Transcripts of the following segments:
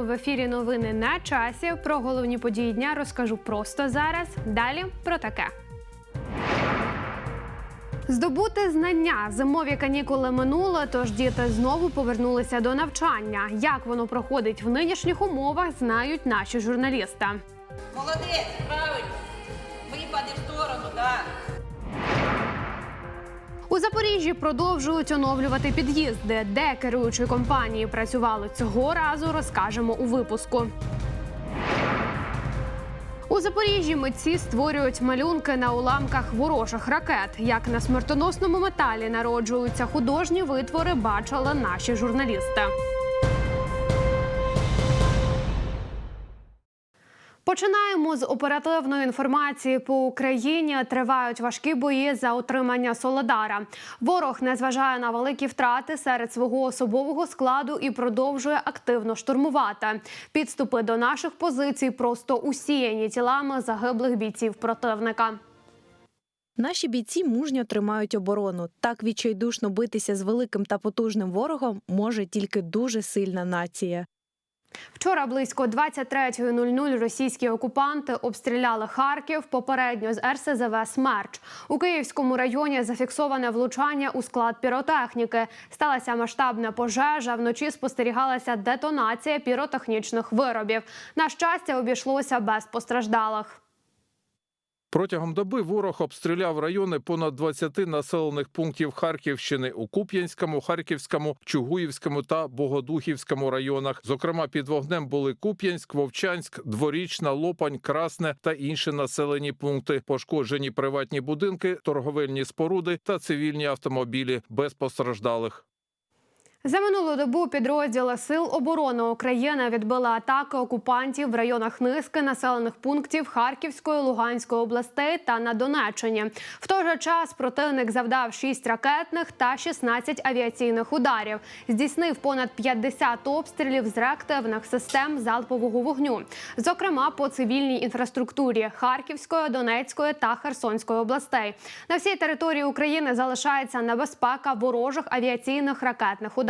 вами в ефірі новини на часі. Про головні події дня розкажу просто зараз. Далі про таке. Здобути знання зимові канікули минуло, тож діти знову повернулися до навчання. Як воно проходить в нинішніх умовах, знають наші журналісти. Молодець, правильно. У Запоріжжі продовжують оновлювати під'їзди. Де керуючі компанії працювали цього разу, розкажемо у випуску. У Запоріжжі митці створюють малюнки на уламках ворожих ракет. Як на смертоносному металі народжуються художні витвори, бачили наші журналісти. Починаємо з оперативної інформації по Україні. Тривають важкі бої за отримання Солодара. Ворог не зважає на великі втрати серед свого особового складу і продовжує активно штурмувати. Підступи до наших позицій просто усіяні тілами загиблих бійців противника. Наші бійці мужньо тримають оборону. Так відчайдушно битися з великим та потужним ворогом може тільки дуже сильна нація. Вчора близько 23.00 російські окупанти обстріляли Харків попередньо з РСЗВ «Смерч». У Київському районі зафіксоване влучання у склад піротехніки. Сталася масштабна пожежа. Вночі спостерігалася детонація піротехнічних виробів. На щастя, обійшлося без постраждалих. Протягом доби ворог обстріляв райони понад 20 населених пунктів Харківщини у Куп'янському, Харківському, Чугуївському та Богодухівському районах. Зокрема, під вогнем були Куп'янськ, Вовчанськ, Дворічна, Лопань, Красне та інші населені пункти. Пошкоджені приватні будинки, торговельні споруди та цивільні автомобілі без постраждалих. За минулу добу підрозділи Сил оборони України відбили атаки окупантів в районах низки населених пунктів Харківської, Луганської областей та на Донеччині. В той же час противник завдав 6 ракетних та 16 авіаційних ударів. Здійснив понад 50 обстрілів з реактивних систем залпового вогню, зокрема по цивільній інфраструктурі Харківської, Донецької та Херсонської областей. На всій території України залишається небезпека ворожих авіаційних ракетних ударів.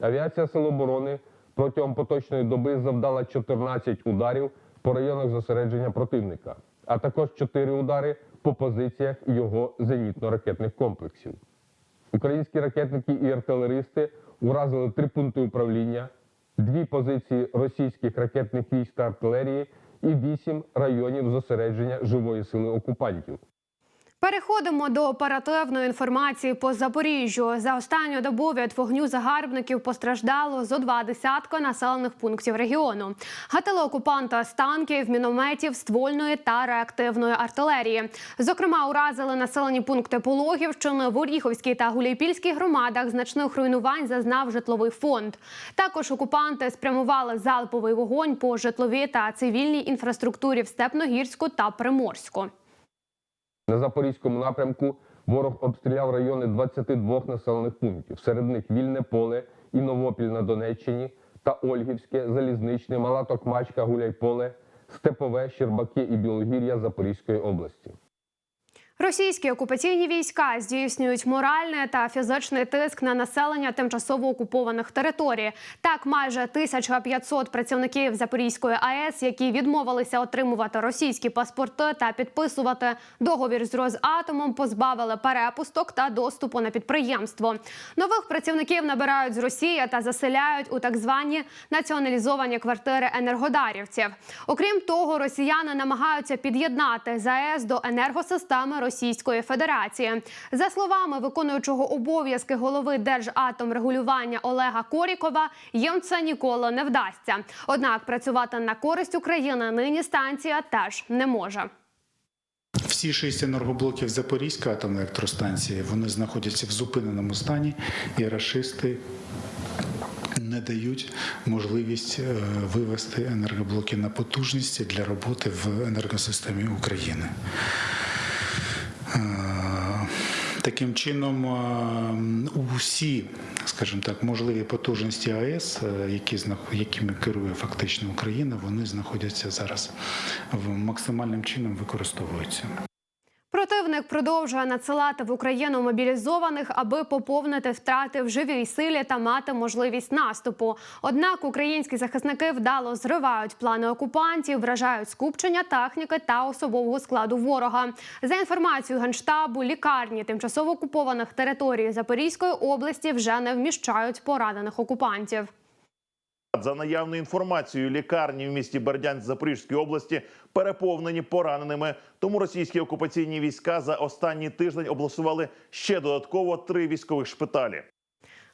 Авіація Сил оборони протягом поточної доби завдала 14 ударів по районах зосередження противника, а також 4 удари по позиціях його зенітно-ракетних комплексів. Українські ракетники і артилеристи уразили три пункти управління, дві позиції російських ракетних військ та артилерії і вісім районів зосередження живої сили окупантів. Переходимо до оперативної інформації по Запоріжжю. За останню добу від вогню загарбників постраждало зо два десятка населених пунктів регіону. Гатили окупанта з танків, мінометів, ствольної та реактивної артилерії. Зокрема, уразили населені пункти Пологівщини, в Оріховській та Гуляйпільській громадах. Значних руйнувань зазнав житловий фонд. Також окупанти спрямували залповий вогонь по житловій та цивільній інфраструктурі в Степногірську та Приморську. На запорізькому напрямку ворог обстріляв райони 22 населених пунктів. Серед них Вільне поле і Новопіль на Донеччині та Ольгівське, Залізничне, Мала Токмачка, Гуляйполе, Степове, Щербаки і Білогір'я Запорізької області. Російські окупаційні війська здійснюють моральний та фізичний тиск на населення тимчасово окупованих територій. Так, майже 1500 працівників Запорізької АЕС, які відмовилися отримувати російські паспорти та підписувати договір з Росатомом, позбавили перепусток та доступу на підприємство. Нових працівників набирають з Росії та заселяють у так звані націоналізовані квартири енергодарівців. Окрім того, росіяни намагаються під'єднати ЗАЕС до енергосистеми Російської Федерації. За словами виконуючого обов'язки голови Держатомрегулювання Олега Корікова, їм це ніколи не вдасться. Однак працювати на користь України нині станція теж не може. Всі шість енергоблоків Запорізької атомної електростанції вони знаходяться в зупиненому стані, і рашисти не дають можливість е, вивести енергоблоки на потужності для роботи в енергосистемі України. Е, Таким чином, е, усі, скажімо так, можливі потужності АЕС, е, які якими керує фактично Україна, вони знаходяться зараз в максимальним чином використовуються. Противник продовжує надсилати в Україну мобілізованих, аби поповнити втрати в живій силі та мати можливість наступу. Однак українські захисники вдало зривають плани окупантів, вражають скупчення техніки та особового складу ворога. За інформацією генштабу, лікарні тимчасово окупованих територій Запорізької області вже не вміщають поранених окупантів. За наявною інформацією, лікарні в місті Бердянськ Запорізької області переповнені пораненими. Тому російські окупаційні війська за останній тиждень обласували ще додатково три військових шпиталі.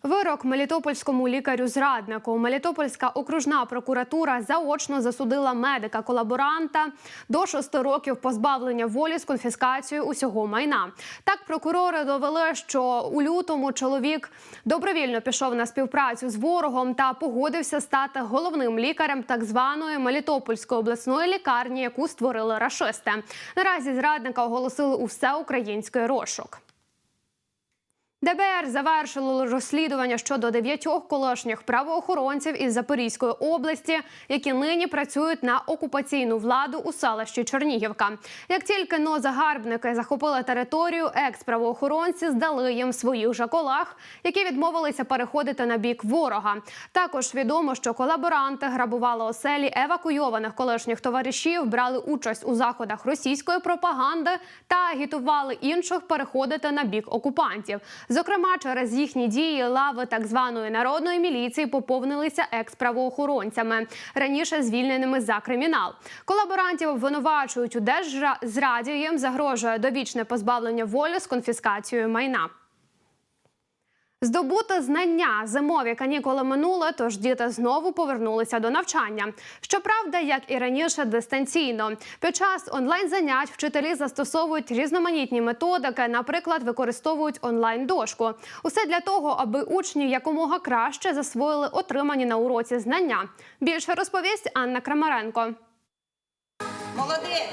Вирок мелітопольському лікарю-зраднику. Мелітопольська окружна прокуратура заочно засудила медика-колаборанта до шести років позбавлення волі з конфіскацією усього майна. Так прокурори довели, що у лютому чоловік добровільно пішов на співпрацю з ворогом та погодився стати головним лікарем так званої Мелітопольської обласної лікарні, яку створили рашисти. Наразі зрадника оголосили у всеукраїнський розшук. ДБР завершило розслідування щодо дев'ятьох колишніх правоохоронців із Запорізької області, які нині працюють на окупаційну владу у селищі Чернігівка. Як тільки но загарбники захопили територію, екс-правоохоронці здали їм своїх же які відмовилися переходити на бік ворога. Також відомо, що колаборанти грабували оселі евакуйованих колишніх товаришів, брали участь у заходах російської пропаганди та агітували інших переходити на бік окупантів. Зокрема, через їхні дії лави так званої народної міліції поповнилися екс-правоохоронцями, раніше звільненими за кримінал. Колаборантів обвинувачують у держзраді. Їм загрожує довічне позбавлення волі з конфіскацією майна. Здобути знання зимові канікули минули, тож діти знову повернулися до навчання. Щоправда, як і раніше, дистанційно. Під час онлайн-занять вчителі застосовують різноманітні методики, наприклад, використовують онлайн-дошку. Усе для того, аби учні якомога краще засвоїли отримані на уроці знання. Більше розповість Анна Крамаренко. Молодець,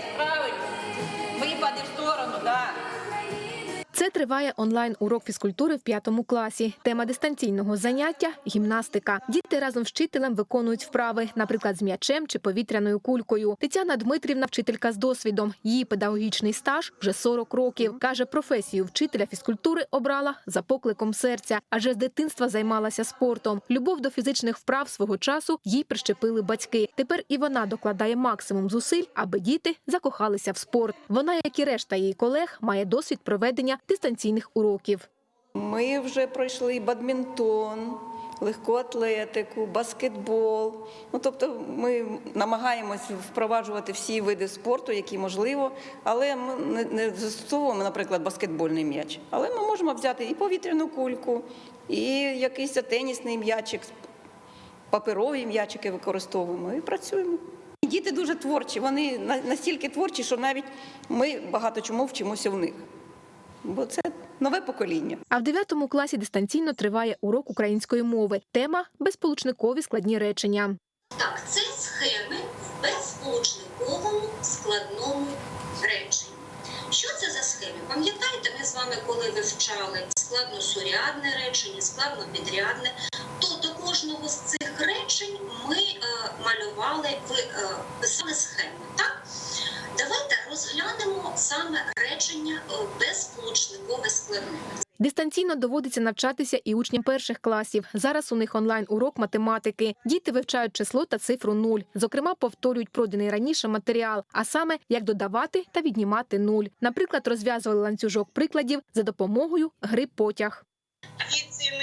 Це триває онлайн-урок фізкультури в п'ятому класі. Тема дистанційного заняття гімнастика. Діти разом з вчителем виконують вправи, наприклад, з м'ячем чи повітряною кулькою. Тетяна Дмитрівна, вчителька з досвідом. Її педагогічний стаж вже 40 років. каже, професію вчителя фізкультури обрала за покликом серця, адже з дитинства займалася спортом. Любов до фізичних вправ свого часу їй прищепили батьки. Тепер і вона докладає максимум зусиль, аби діти закохалися в спорт. Вона, як і решта її колег, має досвід проведення дистанційних уроків. Ми вже пройшли бадмінтон, легку атлетику, баскетбол. Ну, тобто ми намагаємось впроваджувати всі види спорту, які можливо, але ми не застосовуємо, наприклад, баскетбольний м'яч. Але ми можемо взяти і повітряну кульку, і якийсь тенісний м'ячик, паперові м'ячики використовуємо і працюємо. Діти дуже творчі, вони настільки творчі, що навіть ми багато чому вчимося в них. Бо це нове покоління. А в 9 класі дистанційно триває урок української мови. Тема безполучникові складні речення. Так, це схеми в безполучниковому складному реченні. Що це за схеми? Пам'ятаєте, ми з вами, коли вивчали складносурядне речення, складнопідрядне, то до кожного з цих речень ми е, малювали, ви е, писали схеми. Так? Давайте розглянемо саме речення е, безполучникове складне. Дистанційно доводиться навчатися і учням перших класів. Зараз у них онлайн урок математики. Діти вивчають число та цифру нуль. Зокрема, повторюють проданий раніше матеріал, а саме як додавати та віднімати нуль. Наприклад, розв'язували ланцюжок прикладів за допомогою гри потяг. Від 7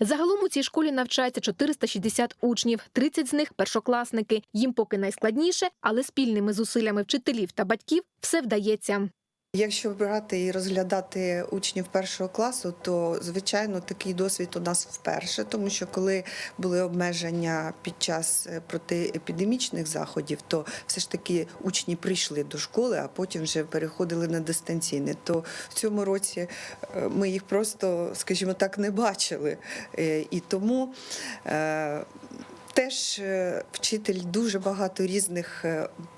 Загалом у цій школі навчається 460 учнів, 30 з них першокласники. Їм поки найскладніше, але спільними зусиллями вчителів та батьків все вдається. Якщо брати і розглядати учнів першого класу, то звичайно такий досвід у нас вперше, тому що коли були обмеження під час е, протиепідемічних заходів, то все ж таки учні прийшли до школи, а потім вже переходили на дистанційне. То в цьому році е, ми їх просто, скажімо так, не бачили. Е, І тому Теж вчитель дуже багато різних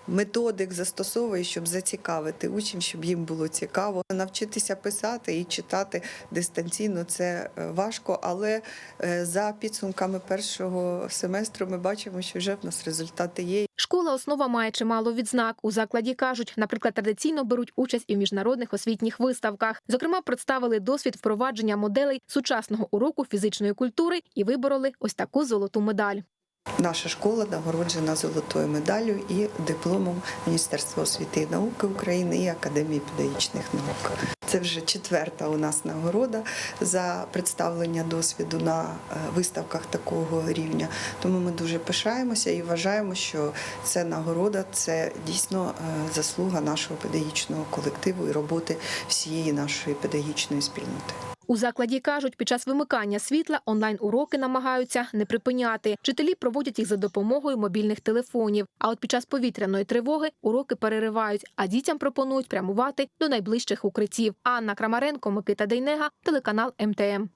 методик застосовує, щоб зацікавити учнів, щоб їм було цікаво. Навчитися писати і читати дистанційно це е, важко, але е, за підсумками першого семестру ми бачимо, що вже в нас результати є. Школа основа має чимало відзнак. У закладі кажуть, наприклад, традиційно беруть участь і в міжнародних освітніх виставках. Зокрема, представили досвід впровадження моделей сучасного уроку фізичної культури і вибороли ось таку золоту медаль. Наша школа нагороджена золотою медаллю і дипломом Міністерства освіти і науки України і Академії педагогічних наук. Це вже четверта у нас нагорода за представлення досвіду на е, виставках такого рівня. Тому ми дуже пишаємося і вважаємо, що це нагорода це дійсно е, заслуга нашого педагогічного колективу і роботи всієї нашої педагогічної спільноти. У закладі кажуть, під час вимикання світла онлайн-уроки намагаються не припиняти. Вчителі проводять їх за допомогою мобільних телефонів. А от під час повітряної тривоги уроки переривають, а дітям пропонують прямувати до найближчих укриттів. Анна Крамаренко, Микита Дейнега, телеканал МТМ.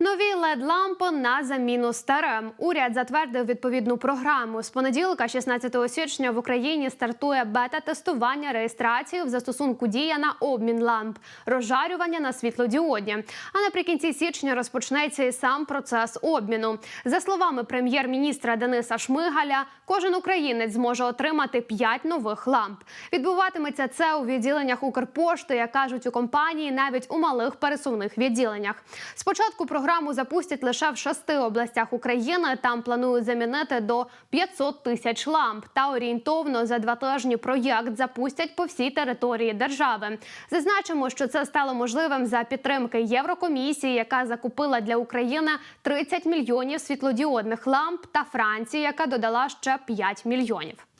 Нові LED-лампи на заміну старим. Уряд затвердив відповідну програму. З понеділка, 16 січня, в Україні стартує бета-тестування реєстрації в застосунку дія на обмін ламп, розжарювання на світлодіодні. А наприкінці січня розпочнеться і сам процес обміну. За словами прем'єр-міністра Дениса Шмигаля, кожен українець зможе отримати 5 нових ламп. Відбуватиметься це у відділеннях Укрпошти, як кажуть у компанії, навіть у малих пересувних відділеннях. Спочатку програму запустять лише в шести областях України. Там планують замінити до 500 тисяч ламп. Та орієнтовно за два тижні проєкт запустять по всій території держави. Зазначимо, що це стало можливим за підтримки Єврокомісії, яка закупила для України 30 мільйонів світлодіодних ламп, та Франції, яка додала ще 5 мільйонів.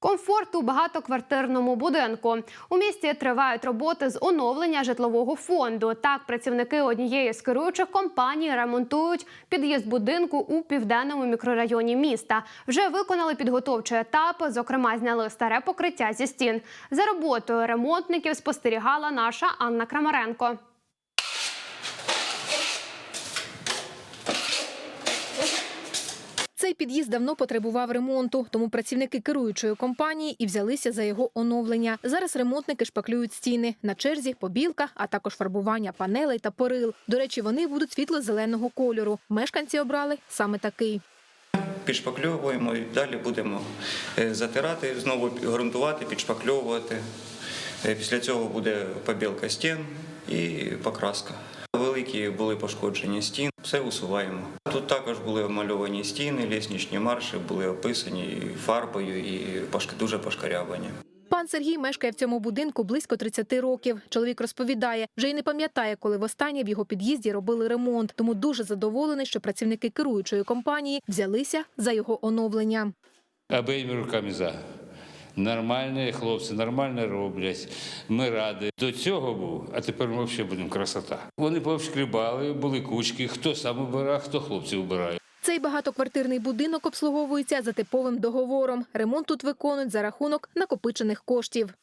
Комфорт у багатоквартирному будинку у місті тривають роботи з оновлення житлового фонду. Так, працівники однієї з керуючих компаній ремонтують під'їзд будинку у південному мікрорайоні міста. Вже виконали підготовчі етапи. Зокрема, зняли старе покриття зі стін. За роботою ремонтників спостерігала наша Анна Крамаренко. Цей під'їзд давно потребував ремонту, тому працівники керуючої компанії і взялися за його оновлення. Зараз ремонтники шпаклюють стіни на черзі, побілка, а також фарбування панелей та перил. До речі, вони будуть світло-зеленого кольору. Мешканці обрали саме такий. Підшпакльовуємо і далі будемо е, затирати, знову ґрунтувати, підшпакльовувати. Е, Після цього буде побілка стін і покраска. Великі були пошкоджені стін, все усуваємо. Тут також були обмальовані стіни, лісничні марші були описані фарбою і дуже пошкарябані. Пан Сергій мешкає в цьому будинку близько 30 років. Чоловік розповідає, вже й не пам'ятає, коли востаннє в його під'їзді робили ремонт, тому дуже задоволений, що працівники керуючої компанії взялися за його оновлення. Обеими руками за. Нормальні хлопці, нормально роблять. Ми раді. До цього був, а тепер ми взагалі будемо красота. Вони повшкрібали, були кучки. Хто сам убирає, хто хлопців вбирає. Цей багатоквартирний будинок обслуговується за типовим договором. Ремонт тут виконують за рахунок накопичених коштів.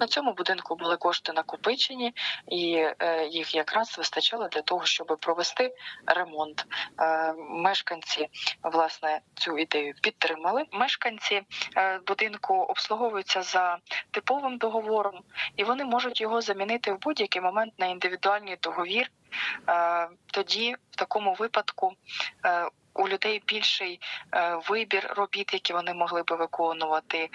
На цьому будинку були кошти накопичені, і е, їх якраз вистачало для того, щоб провести ремонт. Е, мешканці власне цю ідею підтримали. Мешканці е, будинку обслуговуються за типовим договором, і вони можуть його замінити в будь-який момент на індивідуальний договір. Тоді, в такому випадку, у людей більший е, вибір робіт, які вони могли би виконувати, е,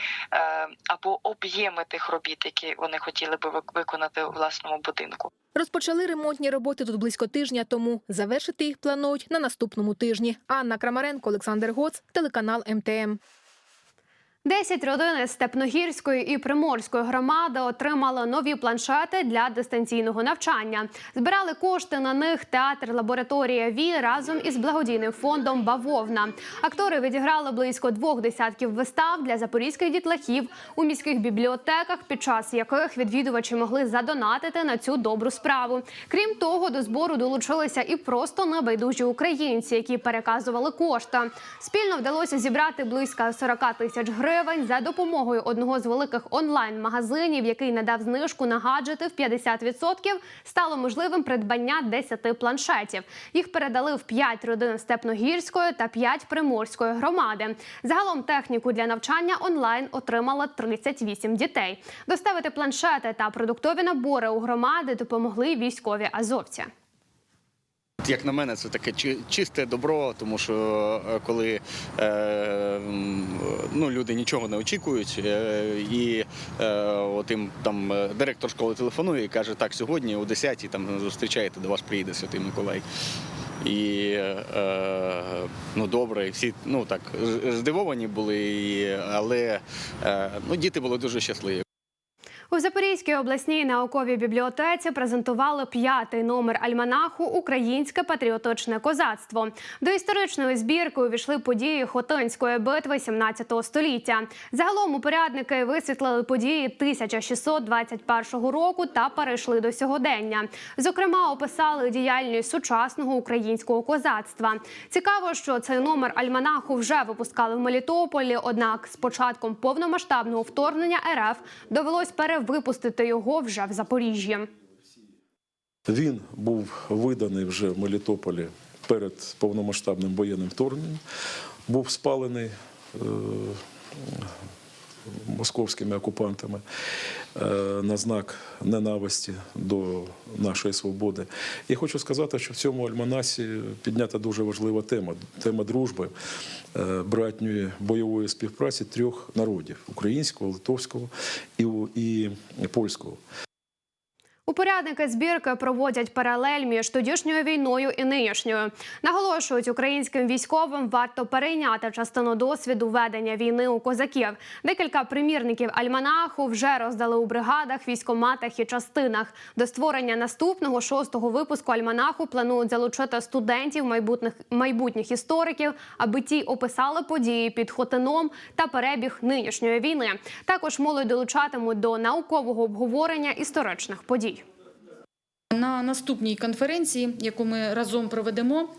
або об'єми тих робіт, які вони хотіли би виконати у власному будинку. Розпочали ремонтні роботи тут близько тижня тому. Завершити їх планують на наступному тижні. Анна Крамаренко, Олександр Гоц, телеканал МТМ. Десять родин Степногірської і Приморської громади отримали нові планшети для дистанційного навчання. Збирали кошти на них театр лабораторія ВІ разом із благодійним фондом Бавовна. Актори відіграли близько двох десятків вистав для запорізьких дітлахів у міських бібліотеках, під час яких відвідувачі могли задонатити на цю добру справу. Крім того, до збору долучилися і просто небайдужі українці, які переказували кошти. Спільно вдалося зібрати близько 40 тисяч гривень за допомогою одного з великих онлайн-магазинів, який надав знижку на гаджети в 50%, стало можливим придбання 10 планшетів. Їх передали в 5 родин Степногірської та 5 Приморської громади. Загалом техніку для навчання онлайн отримало 38 дітей. Доставити планшети та продуктові набори у громади допомогли військові азовці. Як на мене, це таке чисте добро, тому що е, коли е, ну, люди нічого не очікують, е, і е, от їм там е, директор школи телефонує і каже, так, сьогодні о 10-й там зустрічаєте, до вас приїде Святий Миколай. І е, ну добре, всі ну так здивовані були, але е, ну, діти були дуже щасливі. У Запорізькій обласній науковій бібліотеці презентували п'ятий номер альманаху Українське патріотичне козацтво. До історичної збірки увійшли події Хотинської битви 17 століття. Загалом упорядники висвітлили події 1621 року та перейшли до сьогодення. Зокрема, описали діяльність сучасного українського козацтва. Цікаво, що цей номер альманаху вже випускали в Мелітополі. Однак з початком повномасштабного вторгнення РФ довелось перевипустити його вже в Запоріжжі. Він був виданий вже в Мелітополі перед повномасштабним воєнним вторгненням, був спалений е, московськими окупантами е, на знак ненависті до нашої свободи. І хочу сказати, що в цьому альманасі піднята дуже важлива тема тема дружби, е, братньої бойової співпраці трьох народів українського, литовського і, і польського. Упорядники збірки проводять паралель між тодішньою війною і нинішньою. Наголошують, українським військовим варто перейняти частину досвіду ведення війни у козаків. Декілька примірників альманаху вже роздали у бригадах, військоматах і частинах. До створення наступного шостого випуску альманаху планують залучити студентів, майбутніх майбутніх істориків, аби ті описали події під Хотином та перебіг нинішньої війни. Також молодь долучатимуть до наукового обговорення історичних подій. На наступній конференції, яку ми разом проведемо.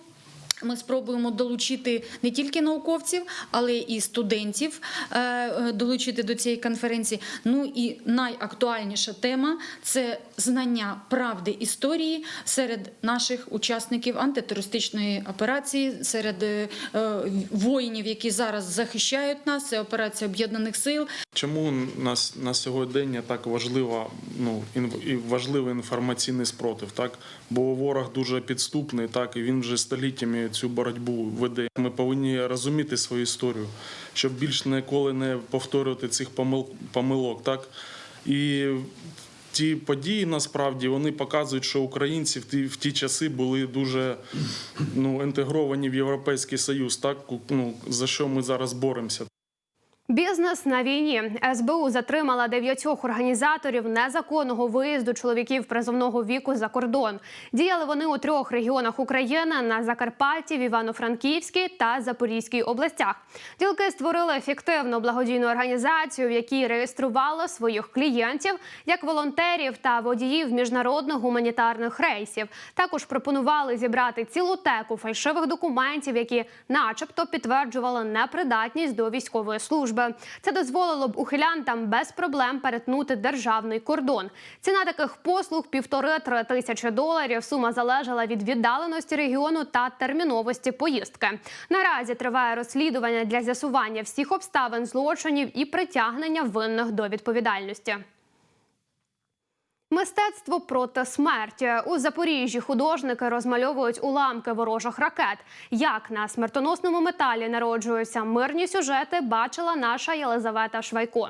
Ми спробуємо долучити не тільки науковців, але і студентів е, долучити до цієї конференції. Ну і найактуальніша тема це знання правди історії серед наших учасників антитерористичної операції, серед е, воїнів, які зараз захищають нас. Це операція об'єднаних сил. Чому нас на сьогодення так важлива, ну і важливий інформаційний спротив? Так, бо ворог дуже підступний, так і він вже століттями цю боротьбу веде. Ми повинні розуміти свою історію, щоб більш ніколи не повторювати цих помил- помилок. Так і ті події насправді вони показують, що українці в ті, в ті часи були дуже ну, інтегровані в Європейський Союз, так ну, за що ми зараз боремося. Бізнес на війні СБУ затримала дев'ятьох організаторів незаконного виїзду чоловіків призовного віку за кордон. Діяли вони у трьох регіонах України на Закарпатті, в Івано-Франківській та Запорізькій областях. Ділки створили фіктивну благодійну організацію, в якій реєстрували своїх клієнтів як волонтерів та водіїв міжнародних гуманітарних рейсів. Також пропонували зібрати цілу теку фальшивих документів, які, начебто, підтверджували непридатність до військової служби. Це дозволило б ухилянтам без проблем перетнути державний кордон. Ціна таких послуг півтори-три тисячі доларів. Сума залежала від віддаленості регіону та терміновості поїздки. Наразі триває розслідування для з'ясування всіх обставин злочинів і притягнення винних до відповідальності. Мистецтво проти смерті у Запоріжжі художники розмальовують уламки ворожих ракет. Як на смертоносному металі народжуються мирні сюжети, бачила наша Єлизавета Швайко.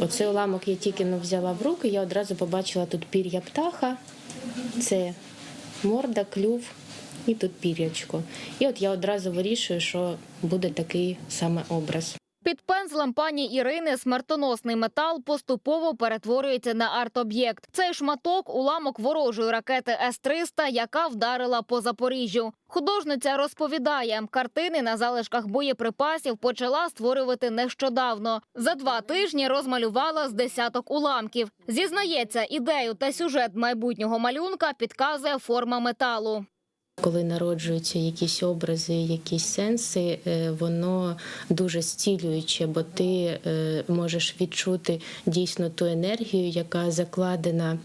Оцей уламок я тільки ну, взяла в руки, я одразу побачила тут пір'я птаха, це морда, клюв і тут пір'ячко. І от я одразу вирішую, що буде такий саме образ. Під пензлем пані Ірини смертоносний метал поступово перетворюється на арт-об'єкт. Цей шматок уламок ворожої ракети С-300, яка вдарила по Запоріжжю. Художниця розповідає, картини на залишках боєприпасів почала створювати нещодавно. За два тижні розмалювала з десяток уламків. Зізнається, ідею та сюжет майбутнього малюнка підказує форма металу. Коли народжуються якісь образи, якісь сенси, е, воно дуже стілююче, бо ти е, можеш відчути дійсно ту енергію, яка закладена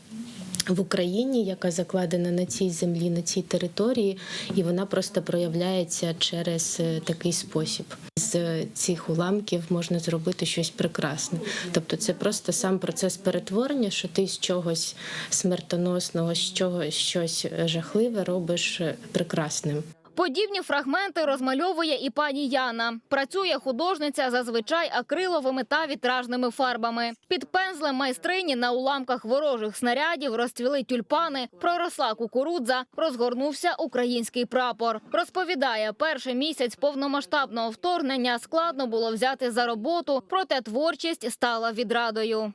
в Україні, яка закладена на цій землі, на цій території, і вона просто проявляється через е, такий спосіб. З е, цих уламків можна зробити щось прекрасне. Тобто, це просто сам процес перетворення, що ти з чогось смертоносного, з чогось щось жахливе робиш е, прекрасним. Подібні фрагменти розмальовує і пані Яна. Працює художниця зазвичай акриловими та вітражними фарбами. Під пензлем майстрині на уламках ворожих снарядів розцвіли тюльпани, проросла кукурудза, розгорнувся український прапор. Розповідає, перший місяць повномасштабного вторгнення складно було взяти за роботу, проте творчість стала відрадою.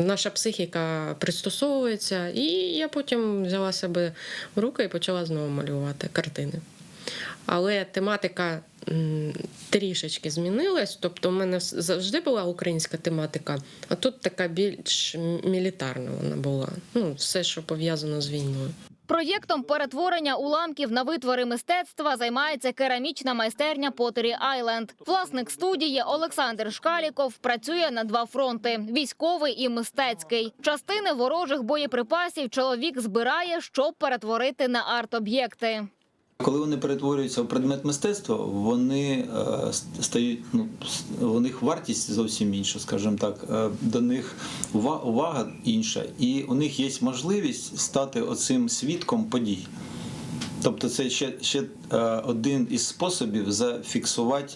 Наша психіка пристосовується, і я потім взяла себе в руки і почала знову малювати картини. Але тематика трішечки змінилась. Тобто, в мене завжди була українська тематика, а тут така більш мілітарна вона була. Ну, все, що пов'язано з війною. Проєктом перетворення уламків на витвори мистецтва займається керамічна майстерня Потері Айленд. Власник студії Олександр Шкаліков працює на два фронти: військовий і мистецький. Частини ворожих боєприпасів чоловік збирає, щоб перетворити на арт-об'єкти. Коли вони перетворюються в предмет мистецтва, вони е, стають ну у них вартість зовсім інша, скажімо так. е, До них увага інша, і у них є можливість стати оцим свідком подій. Тобто, це ще, ще е, один із способів зафіксувати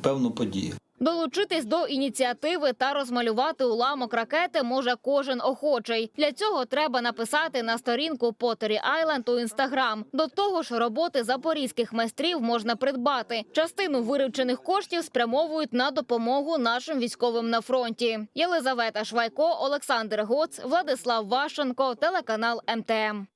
певну подію. Долучитись до ініціативи та розмалювати уламок ракети може кожен охочий. Для цього треба написати на сторінку Потері Айленд у інстаграм. До того ж, роботи запорізьких майстрів можна придбати. Частину виручених коштів спрямовують на допомогу нашим військовим на фронті. Єлизавета Швайко, Олександр Гоц, Владислав Ващенко, телеканал МТМ.